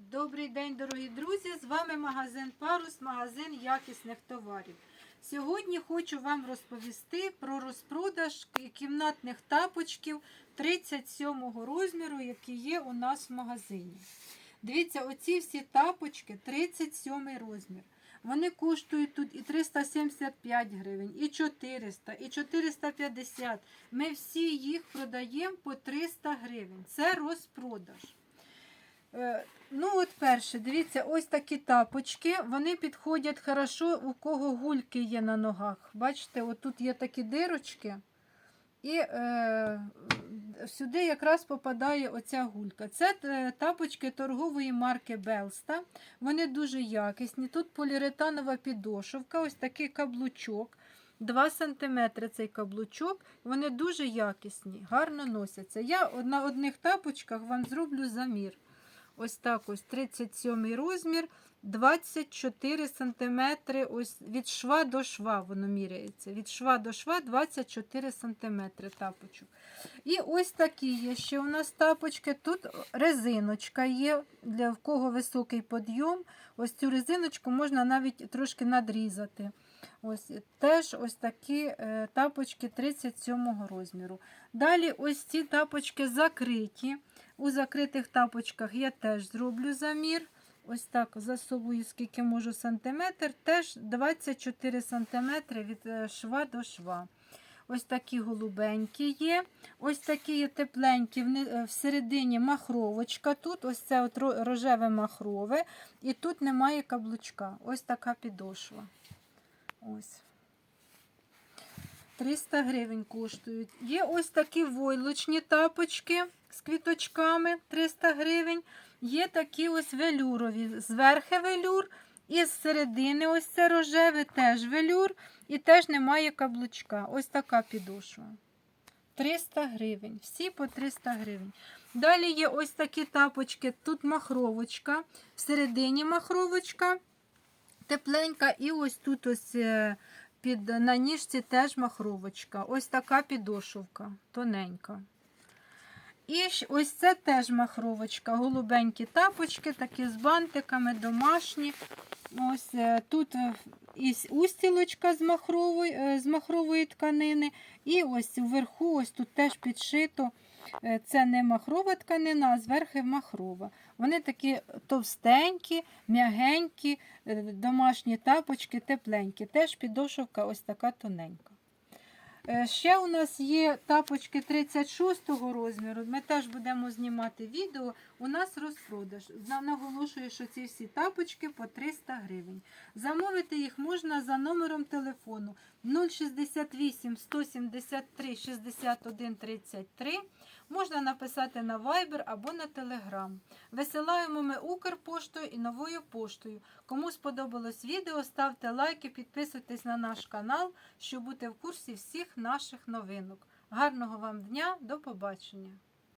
Добрий день, дорогі друзі! З вами магазин Парус, магазин якісних товарів. Сьогодні хочу вам розповісти про розпродаж кімнатних тапочків 37 розміру, які є у нас в магазині. Дивіться, оці всі тапочки 37 розмір. Вони коштують тут і 375 гривень, і 400, і 450. Ми всі їх продаємо по 300 гривень. Це розпродаж. Е, Ну, от перше, дивіться, ось такі тапочки. Вони підходять хорошо, у кого гульки є на ногах. Бачите, от тут є такі дирочки, і е, сюди якраз попадає оця гулька. Це е, тапочки торгової марки Белста. Вони дуже якісні. Тут поліуретанова підошовка, ось такий каблучок. 2 см цей каблучок, вони дуже якісні, гарно носяться. Я на одних тапочках вам зроблю замір. Ось так ось 37 розмір, 24 см. Ось від шва до шва воно міряється. Від шва до шва 24 см тапочок. І ось такі є ще у нас тапочки. Тут резиночка є, для в кого високий подйом. Ось цю резиночку можна навіть трошки надрізати. Ось Теж ось такі е, тапочки 37 розміру. Далі ось ці тапочки закриті. У закритих тапочках я теж зроблю замір. Ось так засовую, скільки можу сантиметр. Теж 24 сантиметри від е, шва до шва. Ось такі голубенькі є. Ось такі є тепленькі, е, всередині махровочка. Тут ось це от рожеве махрове. І тут немає каблучка. Ось така підошва. Ось. 300 гривень коштують. Є ось такі войлочні тапочки з квіточками 300 гривень. Є такі ось велюрові. Зверхи велюр, і з середини ось це рожеве теж велюр, і теж немає каблучка. Ось така підошва. 300 гривень. Всі по 300 гривень. Далі є ось такі тапочки. Тут махровочка, всередині махровочка, тепленька, і ось тут ось. е, під на ніжці теж махровочка. Ось така підошовка, тоненька. І ось це теж махровочка, голубенькі тапочки, такі з бантиками, домашні. Ось е, тут е, і устілочка з махрової, з махрової тканини. І ось вверху, ось тут теж підшито. Е, Це не махрова тканина, а зверху махрова. Вони такі товстенькі, м'ягенькі, е, домашні тапочки, тепленькі. Теж підошовка ось така тоненька. Е, Ще у нас є тапочки 36 розміру. Ми теж будемо знімати відео. У нас розпродаж. Наголошую, що ці всі тапочки по 300 гривень. Замовити їх можна за номером телефону 068 173 61 33. Можна написати на Viber або на Telegram. Висилаємо ми Укрпоштою і новою поштою. Кому сподобалось відео, ставте лайки, підписуйтесь на наш канал, щоб бути в курсі всіх наших новинок. Гарного вам дня, до побачення!